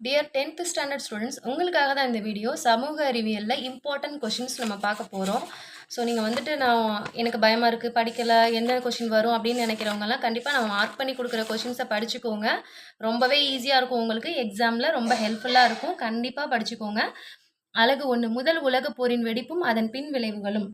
Dear tenth standard students உங்களுக்காக தான் இந்த வீடியோ சமூக அறிவியலில் இம்பார்ட்டன்ட் கொஷின்ஸ் நம்ம பார்க்க போகிறோம் ஸோ நீங்கள் வந்துட்டு நான் எனக்கு பயமாக இருக்குது படிக்கலை என்ன கொஷின் வரும் அப்படின்னு நினைக்கிறவங்கலாம் கண்டிப்பாக நான் மார்க் பண்ணி கொடுக்குற கொஷின்ஸை படிச்சுக்கோங்க. ரொம்பவே ஈஸியாக இருக்கும் உங்களுக்கு. எக்ஸாமில் ரொம்ப ஹெல்ப்ஃபுல்லாக இருக்கும். கண்டிப்பாக படிச்சுக்கோங்க. அழகு ஒன்று முதல் உலக போரின் வெடிப்பும் அதன் பின் விளைவுகளும்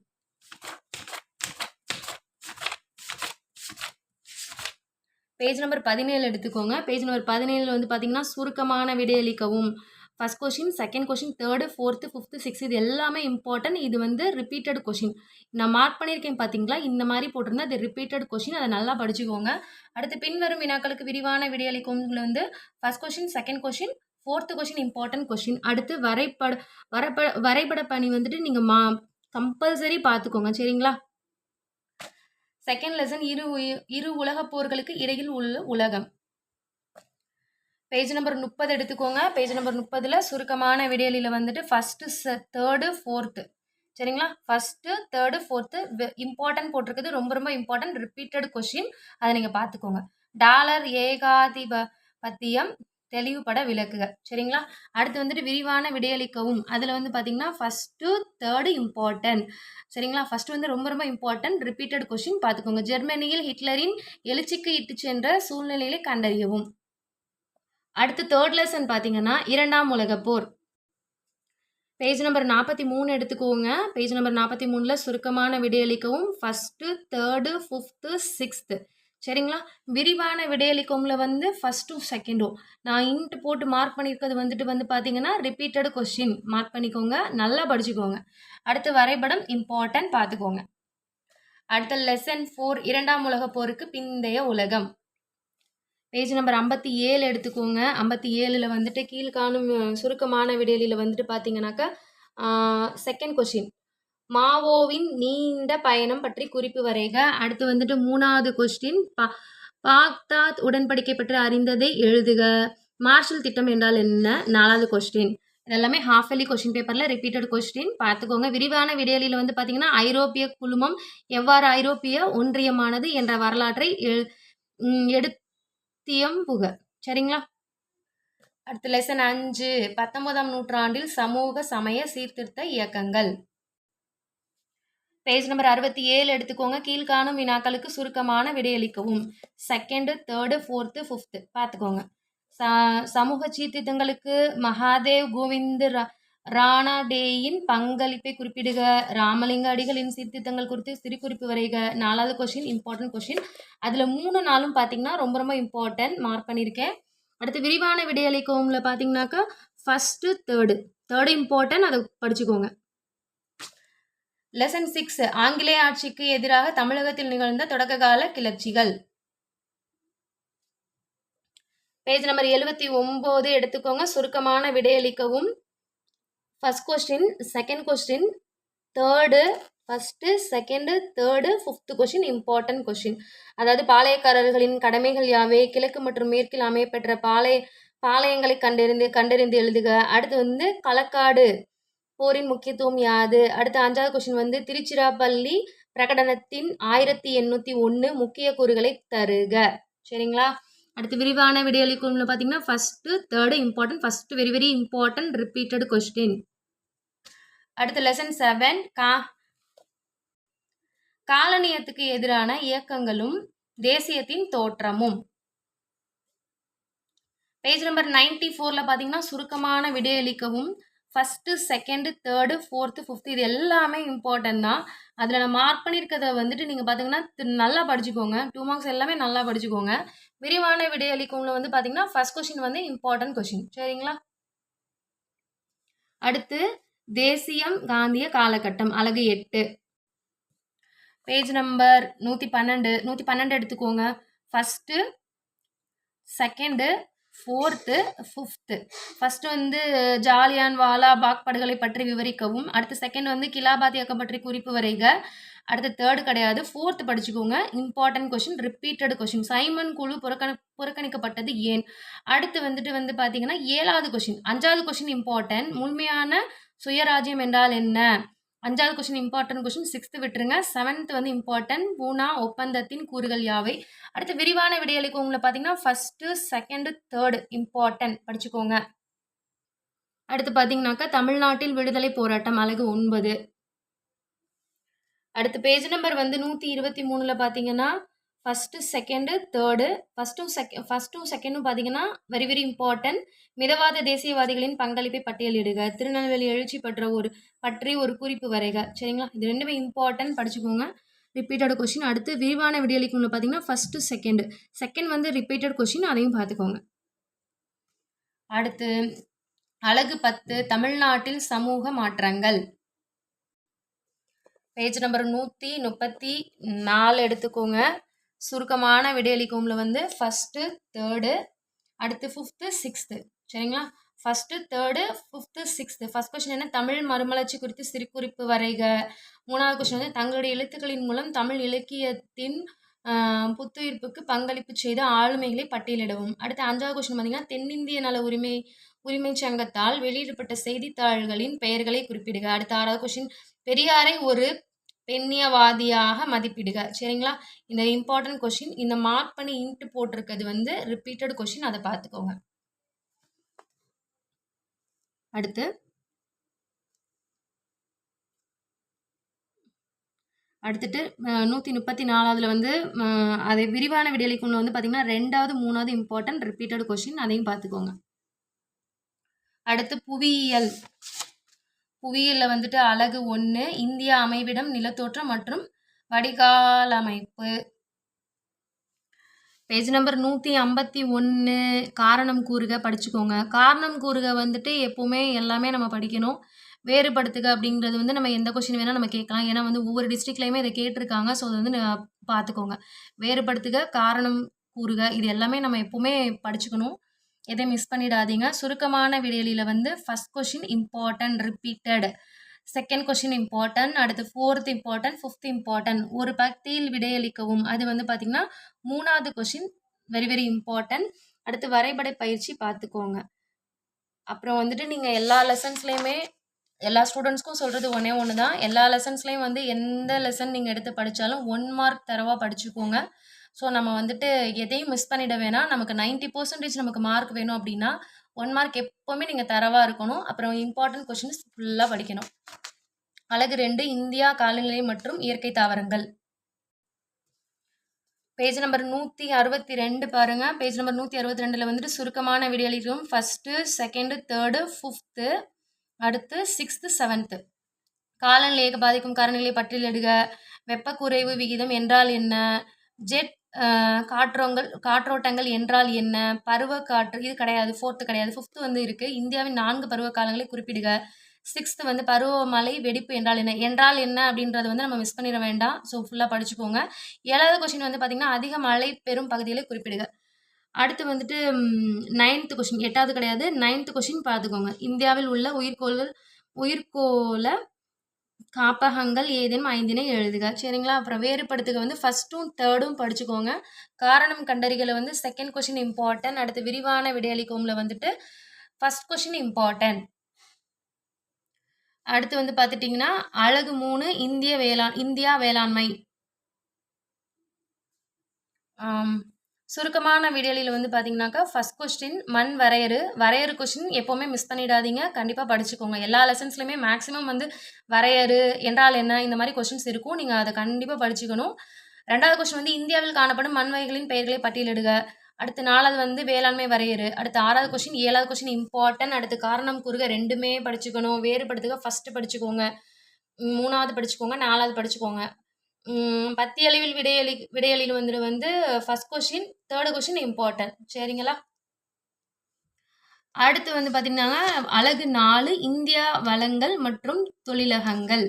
பேஜ் நம்பர் பதினேழு எடுத்துக்கோங்க. பேஜ் நம்பர் பதினேழில் வந்து பார்த்தீங்கன்னா சுருக்கமான விடையளிக்கவும். First question second question third fourth fifth six இது எல்லாமே இம்பார்ட்டன்ட் இது வந்து ரிப்பீட்டட் கொஷின் நான் மார்க் பண்ணியிருக்கேன் பார்த்தீங்களா இந்த மாதிரி போட்டிருந்தா அது ரிப்பீட்டட் கொஷின் அதை நல்லா படிச்சுக்கோங்க. அடுத்து பின்வரும் வினாக்களுக்கு விரிவான விடையளிக்கவும் வந்து first question second question fourth question important question அடுத்து வரைபட வரைபட வரைபட பணி வந்துட்டு நீங்கள் மா கம்பல்சரி பார்த்துக்கோங்க சரிங்களா? செகண்ட் லெசன் இரு இரு உலகப் போர்களுக்கு இடையில் உள்ள உலகம். பேஜ் நம்பர் முப்பது எடுத்துக்கோங்க. பேஜ் நம்பர் முப்பதில் சுருக்கமான விடையலில் வந்துட்டு ஃபஸ்ட்டு தேர்டு ஃபோர்த்து சரிங்களா? ஃபஸ்ட்டு தேர்டு ஃபோர்த்து இம்பார்ட்டன்ட் போட்டிருக்குது. ரொம்ப ரொம்ப இம்பார்ட்டன்ட் ரிப்பீட்டட் கொஷின் அதை நீங்கள் பார்த்துக்கோங்க. டாலர் ஏகாதிப பத்தியம் தெளிவுபட விளக்குக. சரிங்களா? அடுத்து வந்துட்டு விரிவான விடையளிக்கவும். அதில் வந்து பார்த்தீங்கன்னா ஃபஸ்ட்டு தேர்டு இம்பார்ட்டன்ட் சரிங்களா? ஃபர்ஸ்ட் வந்து ரொம்ப ரொம்ப இம்பார்ட்டன்ட் ரிப்பீட்டட் கொஷின் பார்த்துக்கோங்க ஜெர்மனியில் ஹிட்லரின் எழுச்சிக்கு இட்டு சென்ற சூழ்நிலையில கண்டறியவும். அடுத்து தேர்ட் லெசன் பார்த்தீங்கன்னா இரண்டாம் உலகப் போர். பேஜ் நம்பர் நாற்பத்தி மூணு எடுத்துக்கோங்க. பேஜ் நம்பர் நாற்பத்தி மூணில் சுருக்கமான விடையளிக்கவும். ஃபஸ்ட்டு தேர்டு ஃபிஃப்த்து சிக்ஸ்த்து சரிங்களா? விரிவான விடையளிக்கவும்ல வந்து ஃபஸ்ட்டும் செகண்டும் நான் இன்ட்டு போட்டு மார்க் பண்ணியிருக்கிறது வந்துட்டு வந்து பார்த்தீங்கன்னா ரிப்பீட்டட் கொஷின் மார்க் பண்ணிக்கோங்க. நல்லா படிச்சுக்கோங்க. அடுத்து வரைபடம் இம்பார்ட்டன்ட் பார்த்துக்கோங்க அடுத்த லெசன் ஃபோர் இரண்டாம் உலக போருக்கு பிந்தைய உலகம். பேஜ் நம்பர் ஐம்பத்தி ஏழு எடுத்துக்கோங்க. ஐம்பத்தி ஏழில் வந்துட்டு கீழ்காணும் சுருக்கமான விடையில வந்துட்டு பார்த்தீங்கன்னாக்கா செகண்ட் கொஷின் மாவோவின் நீண்ட பயணம் பற்றி குறிப்பு வரைக. அடுத்து வந்துட்டு மூணாவது கொஸ்டின் பா பாக்தாத் உடன்படிக்கை பற்றி அறிந்ததை எழுதுக. மார்ஷல் திட்டம் என்றால் என்ன? நாலாவது கொஸ்டின் இதெல்லாமே ஹாஃப் எலி கொஸ்டின் பேப்பரில் ரிப்பீட்டட் கொஸ்டின் பார்த்துக்கோங்க. விரிவான விடையலில் வந்து பார்த்தீங்கன்னா ஐரோப்பிய குழுமம் எவ்வாறு ஐரோப்பிய ஒன்றியமானது என்ற வரலாற்றை எழு- எடுத்தியம் புக. சரிங்களா? அடுத்த லெசன் அஞ்சு. பத்தொன்பதாம் நூற்றாண்டில் சமூக சமய சீர்திருத்த இயக்கங்கள். பேஜ் நம்பர் அறுபத்தி ஏழு எடுத்துக்கோங்க. கீழ்காணும் வினாக்களுக்கு சுருக்கமான விடையளிக்கவும். செகண்டு தேர்டு ஃபோர்த்து ஃபிஃப்த்து பார்த்துக்கோங்க. ச சமூக சீர்திருத்தங்களுக்கு மகாதேவ் கோவிந்த் ரா- ராணாடேயின் பங்களிப்பை குறிப்பிடுக. ராமலிங்க அடிகளின் சீர்திருத்தங்கள் குறித்து சிறு குறிப்பு வரைக. நாலாவது கொஷின் இம்பார்ட்டன்ட் கொஷின் அதில் மூணு நாளும் பார்த்தீங்கன்னா ரொம்ப ரொம்ப இம்பார்ட்டன்ட் மார்க் பண்ணியிருக்கேன். அடுத்து விரிவான விடையளிக்கவும்ல பார்த்தீங்கன்னாக்கா ஃபஸ்ட்டு தேர்டு தேர்டு இம்பார்ட்டன்ட் அதை படிச்சுக்கோங்க. லெசன் சிக்ஸ் ஆங்கிலேய ஆட்சிக்கு எதிராக தமிழகத்தில் நிகழ்ந்த தொடக்ககால கிளர்ச்சிகள். பேஜ் நம்பர் எழுபத்தி ஒன்பது எடுத்துக்கோங்க. சுருக்கமான விடையளிக்கவும். First question second question third first second third fifth question important question அதாவது பாளையக்காரர்களின் கடமைகள் யாவை? கிழக்கு மற்றும் மேற்கில் அமையப்பெற்ற பாளைய பாளையங்களை கண்டறிந்து கண்டறிந்து எழுதுக. அடுத்து வந்து களக்காடு. போரின் முக்கியத்துவம் யாது? அடுத்த அஞ்சாவது கொஸ்டின் வந்து திருச்சிராப்பள்ளி பிரகடனத்தின் ஆயிரத்தி எண்ணூற்றி ஒன்று முக்கிய கூறுகளை தருக. சரிங்களா? அடுத்து விரிவான விடையளிக்கும்ல பார்த்தீங்கன்னா first third important first very very important repeated question அடுத்து லெசன் செவன் கா காலனியத்துக்கு எதிரான இயக்கங்களும் தேசியத்தின் தோற்றமும். பேஜ் நம்பர் நைன்டி ஃபோரில் பார்த்தீங்கன்னா சுருக்கமான விடையளிக்கவும் first second third fourth fifth இது எல்லாமே இம்பார்ட்டன்ட் தான். அதில் நான் மார்க் பண்ணியிருக்கிறத வந்துட்டு நீங்கள் பார்த்தீங்கன்னா நல்லா படிச்சுக்கோங்க. டூ மார்க்ஸ் எல்லாமே நல்லா படிச்சுக்கோங்க. விரிவான விடையளிக்கும்ல வந்து பார்த்தீங்கன்னா ஃபர்ஸ்ட் கொஷின் வந்து இம்பார்ட்டன்ட் கொஷின் சரிங்களா? அடுத்து தேசியம் காந்திய காலகட்டம் அழகு எட்டு. பேஜ் நம்பர் நூற்றி பன்னெண்டு. நூற்றி பன்னெண்டு எடுத்துக்கோங்க. First second fourth fifth first வந்து ஜாலியான் வாலா பாக் படுகொலை பற்றி விவரிக்கவும். அடுத்து செகண்ட் வந்து கிலாபாத் பற்றி குறிப்பு வரைக. அடுத்து தேர்டு கிடையாது. ஃபோர்த்து படிச்சுக்கோங்க. Important question repeated question Simon குழு புறக்கணி புறக்கணிக்கப்பட்டது ஏன்? அடுத்து வந்துட்டு வந்து பார்த்தீங்கன்னா ஏழாவது கொஷின் அஞ்சாவது கொஷின் இம்பார்ட்டன்ட் முழுமையான சுயராஜ்யம் என்றால் என்ன? அஞ்சாவது கொஸ்டின் இம்பார்ட்டன்ட் கொஸ்டின் சிக்ஸ்த்து விட்டுருங்க. செவன்த் வந்து இம்பார்ட்டன்ட் பூனா ஒப்பந்தத்தின் கூறுகள் யாவை? அடுத்து விரிவான விடையளிக்கு உங்களை பார்த்தீங்கன்னா ஃபஸ்ட்டு செகண்டு தேர்டு இம்பார்ட்டன்ட் படிச்சுக்கோங்க. அடுத்து பார்த்தீங்கன்னாக்கா தமிழ்நாட்டில் விடுதலை போராட்டம் அழகு ஒன்பது. அடுத்து பேஜ் நம்பர் வந்து நூற்றி இருபத்தி மூணில் பார்த்தீங்கன்னா ஃபஸ்ட்டு செகண்டு தேர்டு ஃபஸ்ட்டும் செக ஃபஸ்ட்டும் செகண்டும் பார்த்தீங்கன்னா வெரி வெரி இம்பார்ட்டன்ட் மிதவாத தேசியவாதிகளின் பங்களிப்பை பட்டியலிடுக. திருநெல்வேலி எழுச்சி பற்ற ஒரு பற்றி ஒரு குறிப்பு வரைக. சரிங்களா? இது ரெண்டுமே இம்பார்ட்டன்ட் படிச்சுக்கோங்க. ரிப்பீட்டட் கொஷின் அடுத்து விரிவான விடியலிக்குள்ள பார்த்தீங்கன்னா ஃபஸ்ட்டு செகண்டு செகண்ட் வந்து ரிப்பீட்டட் கொஷின் அதையும் பார்த்துக்கோங்க. அடுத்து அழகு பத்து தமிழ்நாட்டில் சமூக மாற்றங்கள். பேஜ் நம்பர் நூற்றி முப்பத்தி நாலு எடுத்துக்கோங்க. சுருக்கமான விடையளிக்கும்ல வந்து ஃபஸ்ட்டு தேர்டு அடுத்து ஃபிஃப்த்து சிக்ஸ்த்து சரிங்களா? First third fifth sixth first question என்ன? தமிழ் மறுமலர்ச்சி குறித்து சிறுகுறிப்பு வரைக. மூணாவது கொஷின் வந்து தங்களுடைய எழுத்துக்களின் மூலம் தமிழ் இலக்கியத்தின் புத்துயிர்ப்புக்கு பங்களிப்பு செய்த ஆளுமைகளை பட்டியலிடவும். அடுத்து அஞ்சாவது கொஷின் பார்த்தீங்கன்னா தென்னிந்திய நல உரிமை உரிமை சங்கத்தால் வெளியிடப்பட்ட செய்தித்தாள்களின் பெயர்களை குறிப்பிடுக. அடுத்த ஆறாவது கொஷின் பெரியாரை ஒரு பெண்ணியவாதியாக மதிப்பிடுக. சரிங்களா? இந்த இம்பார்ட்டன்ட் கொஷின் இந்த மார்க் பண்ணி இன்ட்டு போட்டிருக்கிறது வந்து ரிப்பீட்டட் கொஷின் அதை பார்த்துக்கோங்க. அடுத்து. அடுத்துட்டு நூற்றி முப்பத்தி நாலாவதுல வந்து அதை விரிவான விடையளிக்குள்ள வந்து பார்த்திங்கன்னா ரெண்டாவது மூணாவது இம்பார்ட்டன்ட் ரிப்பீட்டட் கொஷின் அதையும் பார்த்துக்கோங்க. அடுத்து புவியியல். புவியியலில் வந்துட்டு அழகு ஒன்று இந்திய அமைவிடம் நிலத்தோற்றம் மற்றும் வடிகால் அமைப்பு. பேஜ் நம்பர் நூற்றி ஐம்பத்தி ஒன்று காரணம் கூறுக படிச்சுக்கோங்க. காரணம் கூறுக வந்துட்டு எப்போவுமே எல்லாமே நம்ம படிக்கணும். வேறுபடுத்துக அப்படிங்கிறது வந்து நம்ம எந்த கொஷின் வேணால் நம்ம கேட்கலாம். ஏன்னா வந்து ஒவ்வொரு டிஸ்ட்ரிக்ட்லையுமே இதை கேட்டிருக்காங்க. ஸோ அதை வந்து பார்த்துக்கோங்க வேறுபடுத்துக காரணம் கூறுக. இது எல்லாமே நம்ம எப்போவுமே படிச்சுக்கணும். எதையும் மிஸ் பண்ணிடாதீங்க. சுருக்கமான விடையலியில் வந்து first question important repeated second question important அடுத்து ஃபோர்த் இம்பார்ட்டன்ட் ஃபிஃப்த் இம்பார்ட்டன்ட் ஒரு பக்தியில் விடையளிக்கவும். அது வந்து பார்த்திங்கன்னா மூணாவது கொஷின் வெரி வெரி இம்பார்ட்டன்ட் அடுத்து வரைபட பயிற்சி பார்த்துக்கோங்க அப்புறம் வந்துட்டு நீங்கள் எல்லா லெசன்ஸ்லேயுமே எல்லா ஸ்டூடெண்ட்ஸ்க்கும் சொல்கிறது ஒன்றே ஒன்று தான் எல்லா லெசன்ஸ்லேயும் வந்து எந்த லெசன் நீங்கள் எடுத்து படித்தாலும் ஒன் மார்க் தரவாக படிச்சுக்கோங்க. ஸோ நம்ம வந்துட்டு எதையும் மிஸ் பண்ணிட வேணாம். நமக்கு நைன்ட்டி பர்சன்டேஜ் நமக்கு மார்க் வேணும் அப்படின்னா ஒன் மார்க் எப்போவுமே நீங்கள் தரவாக இருக்கணும். அப்புறம் இம்பார்ட்டன்ட் கொஷின்ஸ் ஃபுல்லாக படிக்கணும். அழகு ரெண்டு இந்தியா காலநிலை மற்றும் இயற்கை தாவரங்கள். பேஜ் நம்பர் நூற்றி அறுபத்தி ரெண்டு பாருங்கள் பேஜ் நம்பர் நூற்றி அறுபத்தி ரெண்டில் வந்துட்டு சுருக்கமான விடியலிக்கும் ஃபஸ்ட்டு செகண்டு தேர்டு ஃபிஃப்த்து அடுத்து சிக்ஸ்த்து செவன்த்து காலநிலையை பாதிக்கும் காரணிகளை பட்டியலிடுக. வெப்பக்குறைவு விகிதம் என்றால் என்ன? ஜெட் காற்றோங்கள் காற்றோட்டங்கள் என்றால் என்ன? பருவ காற்று இது கிடையாது ஃபோர்த்து கிடையாது ஃபிஃப்த்து வந்து இருக்குது இந்தியாவின் நான்கு பருவ காலங்களை குறிப்பிடுக. சிக்ஸ்த்து வந்து பருவமழை வெடிப்பு என்றால் என்ன? என்றால் என்ன அப்படின்றத வந்து நம்ம மிஸ் பண்ணிட வேண்டாம். ஸோ ஃபுல்லாக படிச்சுக்கோங்க. ஏழாவது கொஷின் வந்து பார்த்திங்கன்னா அதிக மழை பெறும் பகுதிகளை குறிப்பிடுக. அடுத்து வந்துட்டு நைன்த்து கொஷின் எட்டாவது கிடையாது. நைன்த்து கொஷின் பார்த்துக்கோங்க இந்தியாவில் உள்ள உயிர்கோள்கள் உயிர்கோள காப்பகங்கள் ஏதேனும் ஐந்தினை எழுதுக. சரிங்களா? அப்புறம் வேறுபடுத்துக வந்து ஃபஸ்ட்டும் தேர்டும் படிச்சுக்கோங்க. காரணம் கண்டறிகளை வந்து செகண்ட் கொஷின் இம்பார்ட்டன்ட் அடுத்து விரிவான விடையளிக்கோம்ல வந்துட்டு ஃபஸ்ட் கொஷின் இம்பார்ட்டன்ட் அடுத்து வந்து பார்த்துட்டிங்கன்னா அழகு மூணு இந்திய வேளாண் இந்தியா வேளாண்மை. சுருக்கமான வீடியோவில் வந்து பார்த்தீங்கன்னாக்கா ஃபஸ்ட் கொஸ்டின் மண் வரையறு. வரையறு கொஸ்டின் எப்போவுமே மிஸ் பண்ணிடாதீங்க. கண்டிப்பாக படிச்சுக்கோங்க. எல்லா லெசன்ஸ்லையுமே மேக்ஸிமம் வந்து வரையறு என்றால் என்ன இந்த மாதிரி கொஸ்டின்ஸ் இருக்கும். நீங்கள் அதை கண்டிப்பாக படிச்சுக்கணும். ரெண்டாவது கொஸ்டின் வந்து இந்தியாவில் காணப்படும் மண் வகைகளின் பெயர்களை பட்டியலிடுக. அடுத்து நாலாவது வந்து வேளாண்மை வரையறு. அடுத்து ஆறாவது கொஸ்டின் ஏழாவது கொஸ்டின் இம்பார்ட்டன்ட் அடுத்து காரணம் கூறுக. ரெண்டுமே படிச்சுக்கணும். வேறுபடுத்துக. ஃபஸ்ட்டு படிச்சுக்கோங்க. மூணாவது படிச்சுக்கோங்க. நாலாவது படிச்சுக்கோங்க. பத்தியளவில் விடையளி விடையளில் வந்துட்டு வந்து first question third question important சரிங்களா? அடுத்து வந்து பார்த்திங்கன்னா அழகு நாலு இந்தியா வளங்கள் மற்றும் தொழிலகங்கள்.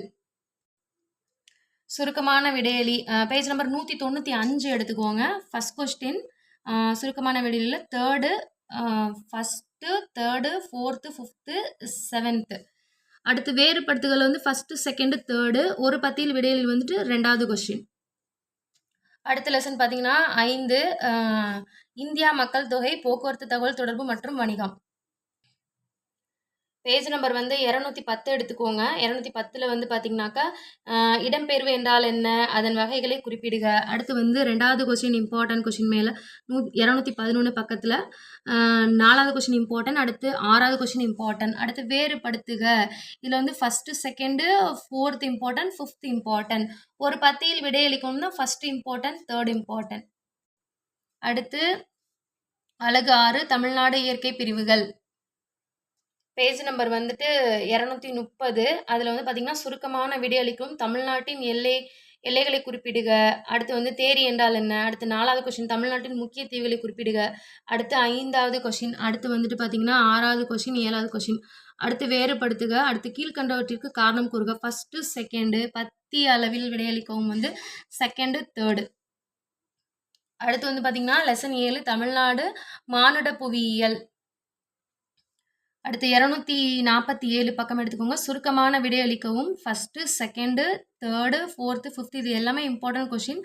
சுருக்கமான விடையலி பேஜ் நம்பர் நூற்றி தொண்ணூற்றி அஞ்சு எடுத்துக்கோங்க. ஃபர்ஸ்ட் கொஸ்டின் சுருக்கமான விடையில third first third fourth fifth seventh அடுத்து வேறுபடுத்துகள் வந்து ஃபஸ்ட்டு செகண்டு தேர்டு ஒரு பத்தியில் விடையில் வந்துட்டு ரெண்டாவது கொஸ்டின் அடுத்த லெசன் பார்த்தீங்கன்னா ஐந்து இந்தியா மக்கள் தொகை போக்குவரத்து தகவல் தொடர்பு மற்றும் வணிகம். பேஜ் நம்பர் வந்து இரநூத்தி பத்து எடுத்துக்கோங்க. இரநூத்தி பத்தில் வந்து பார்த்தீங்கன்னாக்கா இடம்பெயர்வு என்றால் என்ன? அதன் வகைகளை குறிப்பிடுக. அடுத்து வந்து ரெண்டாவது கொஸ்டின் இம்பார்ட்டன்ட் கொஸ்டின் மேலே நூ இரநூத்தி பதினொன்று பக்கத்தில் நாலாவது கொஸ்டின் இம்பார்ட்டன்ட் அடுத்து ஆறாவது கொஸ்டின் இம்பார்ட்டன்ட் அடுத்து வேறுபடுத்துக. இதில் வந்து first second fourth important fifth important ஒரு பத்தியில் விடையளிக்கணும்னா ஃபஸ்ட்டு இம்பார்ட்டன்ட் தேர்ட் இம்பார்ட்டன்ட் அடுத்து அழகு ஆறு தமிழ்நாடு இயற்கை பிரிவுகள். பேஜ் நம்பர் வந்துட்டு இரநூத்தி முப்பது. அதில் வந்து பார்த்திங்கன்னா சுருக்கமான விடையளிக்கும் தமிழ்நாட்டின் எல்லை எல்லைகளை குறிப்பிடுக. அடுத்து வந்து தேரி என்றால் என்ன? அடுத்து நாலாவது கொஷின் தமிழ்நாட்டின் முக்கிய தீவுகளை குறிப்பிடுக. அடுத்து ஐந்தாவது கொஷின் அடுத்து வந்துட்டு பார்த்தீங்கன்னா ஆறாவது கொஷின் ஏழாவது கொஷின் அடுத்து வேறுபடுத்துக. அடுத்து கீழ்கண்டவற்றிற்கு காரணம் கூறுக. ஃபஸ்ட்டு செகண்டு பத்தி அளவில் விடையளிக்கவும் வந்து செகண்டு தேர்டு அடுத்து வந்து பார்த்திங்கன்னா லெசன் ஏழு தமிழ்நாடு மானுட புவியியல் அடுத்து இரநூத்தி நாற்பத்தி ஏழு பக்கம் எடுத்துக்கோங்க. சுருக்கமான விடையளிக்கவும் first second third fourth fifth இது எல்லாமே important question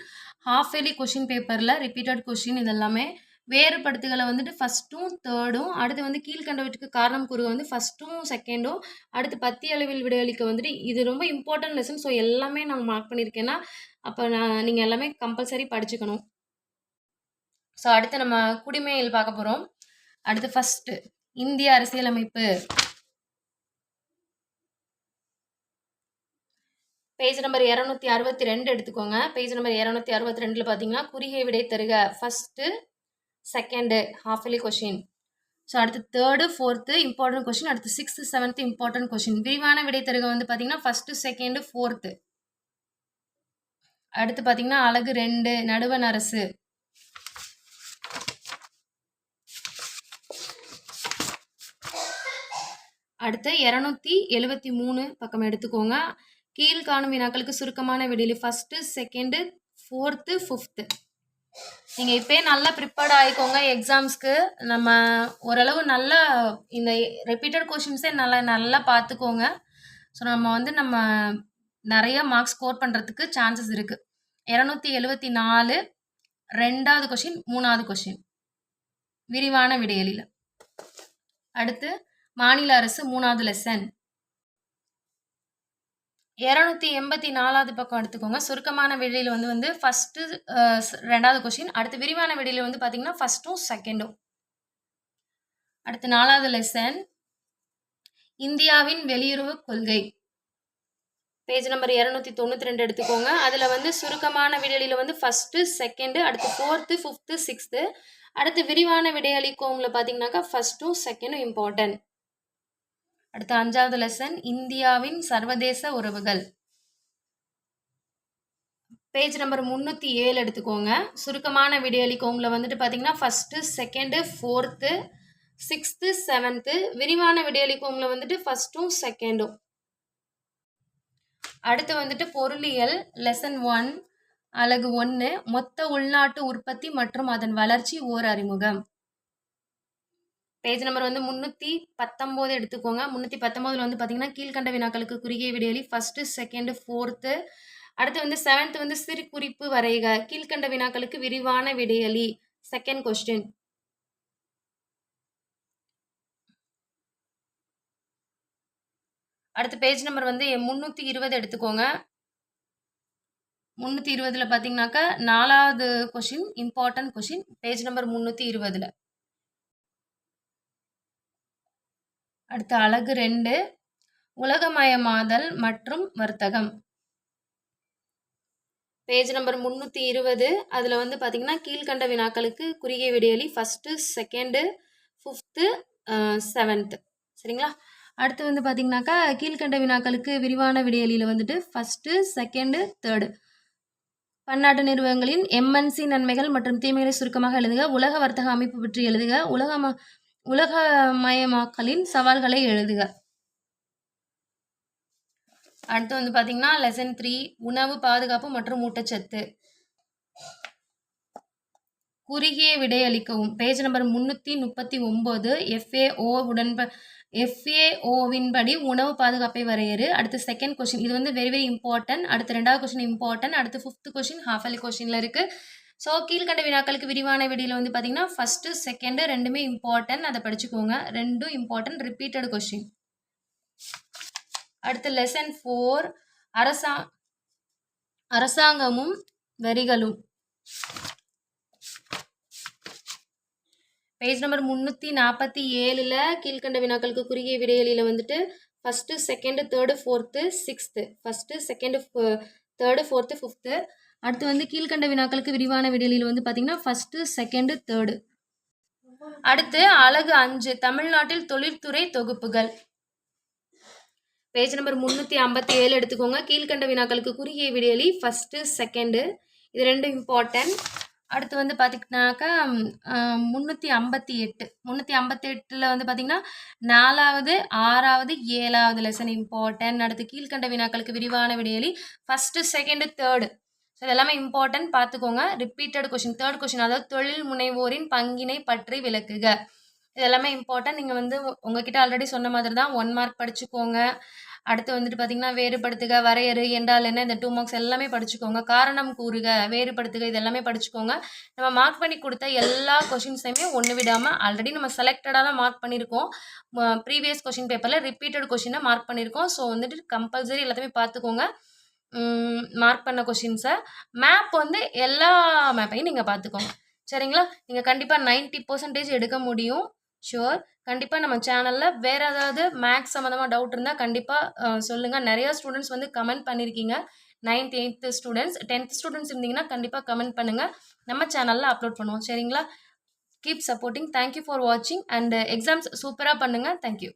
half yearly question பேப்பரில் ரிப்பீட்டட் கொஷின் இது எல்லாமே வேறுபடுத்துகளை வந்துட்டு ஃபஸ்ட்டும் தேர்டும் அடுத்து வந்து கீழ்கண்டவற்றுக்கு காரணம் கூறு வந்து ஃபஸ்ட்டும் செகண்டும் அடுத்து பத்தி அளவில் விடையளிக்க வந்துட்டு இது ரொம்ப இம்பார்ட்டன்ட் லெசன் ஸோ எல்லாமே நான் மார்க் பண்ணியிருக்கேன்னா அப்போ நான் நீங்கள் எல்லாமே கம்பல்சரி படிச்சுக்கணும். ஸோ அடுத்து நம்ம குடிமையில் பார்க்க போகிறோம் அடுத்து ஃபஸ்ட்டு இந்திய அரசியலமைப்பு. பேஜ் நம்பர் இரநூத்தி அறுபத்தி ரெண்டு எடுத்துக்கோங்க. பேஜ் நம்பர் இரநூத்தி அறுபத்தி ரெண்டில் பார்த்தீங்கன்னா குறுகிய விடை தருக. First second half yearly question so அடுத்து தேர்டு ஃபோர்த்து இம்பார்ட்டன்ட் கொஷின் அடுத்து சிக்ஸ்த்து செவன்த்து இம்பார்ட்டன்ட் கொஷின் விரிவான விடை தருக வந்து பார்த்தீங்கன்னா ஃபஸ்ட்டு செகண்டு ஃபோர்த்து அடுத்து பார்த்தீங்கன்னா அழகு ரெண்டு நடுவண் அரசு. அடுத்து இரநூத்தி எழுபத்தி மூணு பக்கம் எடுத்துக்கோங்க. கீழ்காணும் வினாக்களுக்கு சுருக்கமான விடையில். ஃபஸ்ட்டு செகண்டு ஃபோர்த்து ஃபிஃப்த்து நீங்கள் இப்போயே நல்லா ப்ரிப்பேர்ட் ஆகிக்கோங்க எக்ஸாம்ஸ்க்கு நம்ம ஓரளவு நல்லா இந்த ரிப்பீட்டட் கொஷின்ஸே நல்லா நல்லா பார்த்துக்கோங்க. ஸோ நம்ம வந்து நம்ம நிறைய மார்க்ஸ் ஸ்கோர் பண்ணுறதுக்கு சான்சஸ் இருக்குது இரநூத்தி எழுபத்தி நாலு ரெண்டாவது கொஷின் மூணாவது கொஷின் விரிவான விடையலில் அடுத்து மாநில அரசு மூணாவது லெசன் இரநூத்தி எண்பத்தி நாலாவது பக்கம் எடுத்துக்கோங்க. சுருக்கமான விடையில் வந்து வந்து ஃபஸ்ட்டு ரெண்டாவது கொஷின் அடுத்து விரிவான விடையில் வந்து பார்த்தீங்கன்னா ஃபஸ்ட்டும் செகண்டும் அடுத்து நாலாவது லெசன் இந்தியாவின் வெளியுறவு கொள்கை. பேஜ் நம்பர் இரநூத்தி தொண்ணூற்றி ரெண்டு எடுத்துக்கோங்க. அதில் வந்து சுருக்கமான விடையில வந்து ஃபஸ்ட்டு செகண்டு அடுத்து ஃபோர்த்து ஃபிஃப்த்து சிக்ஸ்த்து அடுத்து விரிவான விடையளிக்கவங்கள பார்த்தீங்கன்னாக்கா ஃபஸ்ட்டும் செகண்டும் இம்பார்ட்டன்ட் அடுத்து அஞ்சாவது லெசன் இந்தியாவின் சர்வதேச உறவுகள். பேஜ் நம்பர் முந்நூற்றி ஏழு எடுத்துக்கோங்க. சுருக்கமான விடையளிக்கவங்கள வந்துட்டு பார்த்தீங்கன்னா first second fourth sixth seventh விரிவான விடையளிக்கவங்கள வந்துட்டு ஃபஸ்ட்டும் செகண்டும் அடுத்து வந்துட்டு பொருளியல் லெசன் ஒன் அலகு ஒன்று மொத்த உள்நாட்டு உற்பத்தி மற்றும் அதன் வளர்ச்சி ஓர் அறிமுகம். பேஜ் நம்பர் வந்து முந்நூற்றி பத்தொம்போது எடுத்துக்கோங்க. முந்நூற்றி பத்தொம்போதில் வந்து பார்த்தீங்கன்னா கீழ்கண்ட வினாக்களுக்கு குறுகிய விடையலி ஃபஸ்ட்டு செகண்டு ஃபோர்த்து அடுத்து வந்து செவன்த் வந்து சிறு குறிப்பு வரைக. கீழ்கண்ட வினாக்களுக்கு விரிவான விடையளி. செகண்ட் கொஸ்டின் அடுத்து பேஜ் நம்பர் வந்து முந்நூற்றி இருபது எடுத்துக்கோங்க. முந்நூற்றி இருபதில் பார்த்தீங்கன்னாக்கா நாலாவது question important question page number முந்நூற்றி இருபதில். அடுத்து அழகு ரெண்டு உலகமயமாதல் மற்றும் வர்த்தகம். பேஜ் நம்பர் முந்நூற்றி இருபது அதில் வந்து பார்த்திங்கன்னா கீழ்கண்ட வினாக்களுக்கு குறுகிய விடியலி ஃபஸ்ட்டு செகண்டு ஃபிஃப்த்து செவன்த்து சரிங்களா? அடுத்து வந்து பார்த்திங்கனாக்கா கீழ்கண்ட வினாக்களுக்கு விரிவான விடியலியில் வந்துட்டு ஃபஸ்ட்டு செகண்டு தேர்டு பன்னாட்டு நிறுவனங்களின் எம்என்சி நன்மைகள் மற்றும் தீமைகளை சுருக்கமாக எழுதுக உலக வர்த்தக அமைப்பு பற்றி எழுதுக உலக உலகமயமாக்கலின் சவால்களை எழுதுக. அடுத்து வந்து பார்த்தீங்கன்னா லெசன் த்ரீ உணவு பாதுகாப்பு மற்றும் ஊட்டச்சத்து. குறுகிய விடையளிக்கவும். பேஜ் நம்பர் முன்னூற்றி முப்பத்தி ஒம்பது எஃப்ஏஓ உடன்ப எஃப்ஏஓவின் படி உணவு பாதுகாப்பை வரையறு. அடுத்து செகண்ட் கொஷின் இது வந்து வெரி வெரி இம்பார்ட்டன்ட் அடுத்து ரெண்டாவது கொஷின் இம்பார்ட்டன்ட் அடுத்து ஃபிஃப்த் கொஷின் ஹாஃப் அலி கொஷினில் இருக்குது ஸோ கீழ்கண்ட வினாக்களுக்கு விரிவான விடியில் வந்து பார்த்தீங்கன்னா ஃபஸ்ட்டு செகண்டு ரெண்டுமே இம்பார்ட்டன்ட் அதை படிச்சுக்கோங்க. ரெண்டும் இம்பார்ட்டன்ட் ரிப்பீட்டட் கொஷின் அடுத்து லெசன் ஃபோர் அரசா அரசாங்கமும் வரிகளும். பேஜ் நம்பர் முந்நூற்றி நாற்பத்தி ஏழில் கீழ்கண்ட வினாக்களுக்கு குறுகிய விடைகளில் வந்துட்டு first second third fourth sixth first second third fourth fifth அடுத்து வந்து கீழ்கண்ட வினாக்களுக்கு விரிவான விடலியில் வந்து பார்த்தீங்கன்னா ஃபஸ்ட்டு செகண்டு தேர்டு அடுத்து அழகு அஞ்சு தமிழ்நாட்டில் தொழில்துறை தொகுப்புகள். பேஜ் நம்பர் முந்நூற்றி ஐம்பத்தி ஏழு எடுத்துக்கோங்க. கீழ்கண்ட வினாக்களுக்கு குறுகிய விடியலி ஃபஸ்ட்டு செகண்டு இது ரெண்டும் இம்பார்ட்டன்ட் அடுத்து வந்து பார்த்திங்கனாக்கா முந்நூற்றி ஐம்பத்தி எட்டு முந்நூற்றி ஐம்பத்தி எட்டில் வந்து பார்த்திங்கன்னா நாலாவது ஆறாவது ஏழாவது லெசன் இம்பார்ட்டன்ட் அடுத்து கீழ்கண்ட வினாக்களுக்கு விரிவான விடையலி ஃபஸ்ட்டு செகண்டு தேர்டு ஸோ இதெல்லாமே இம்பார்ட்டன்ட் பார்த்துக்கோங்க. ரிப்பீட்டட் கொஷின் தேர்ட் கொஷின் அதாவது தொழில் முனைவோரின் பங்கினை பற்றி விளக்குக. இது எல்லாமே இம்பார்ட்டன்ட் நீங்கள் வந்து உ- உங்ககிட்ட ஆல்ரெடி சொன்ன மாதிரி தான் ஒன் மார்க் படிச்சுக்கோங்க. அடுத்து வந்துட்டு பார்த்தீங்கன்னா வேறுபடுத்துக வரையறு என்றால் என்ன? இந்த டூ மார்க்ஸ் எல்லாமே படிச்சுக்கோங்க. காரணம் கூறுக வேறுபடுத்துக இது எல்லாமே படிச்சுக்கோங்க. நம்ம மார்க் பண்ணி கொடுத்த எல்லா கொஷின்ஸையுமே ஒன்று விடாமல் ஆல்ரெடி நம்ம செலக்டடாக தான் மார்க் பண்ணியிருக்கோம் ப்ரீவியஸ் கொஷின் பேப்பரில் ரிப்பீட்டட் கொஷினை மார்க் பண்ணியிருக்கோம் ஸோ வந்துட்டு கம்பல்சரி எல்லாத்தையுமே பார்த்துக்கோங்க. மார்க் பண்ண கொஷின்ஸை மேப் வந்து எல்லா மேப்பையும் நீங்கள் பார்த்துக்கோங்க. சரிங்களா? நீங்கள் கண்டிப்பாக 90% பர்சன்டேஜ் எடுக்க முடியும். ஷுவர் கண்டிப்பாக நம்ம சேனலில் வேறு ஏதாவது மேக்ஸ் சம்மந்தமாக டவுட் இருந்தால் கண்டிப்பாக சொல்லுங்கள் நிறையா ஸ்டூடெண்ட்ஸ் வந்து கமெண்ட் பண்ணியிருக்கீங்க ninth eighth students tenth students இருந்தீங்கன்னா கண்டிப்பாக கமெண்ட் பண்ணுங்கள் நம்ம சேனலில் அப்லோட் பண்ணுவோம். சரிங்களா? Keep supporting thank you for வாட்சிங் அண்ட் எக்ஸாம்ஸ் சூப்பராக பண்ணுங்கள் தேங்க்யூ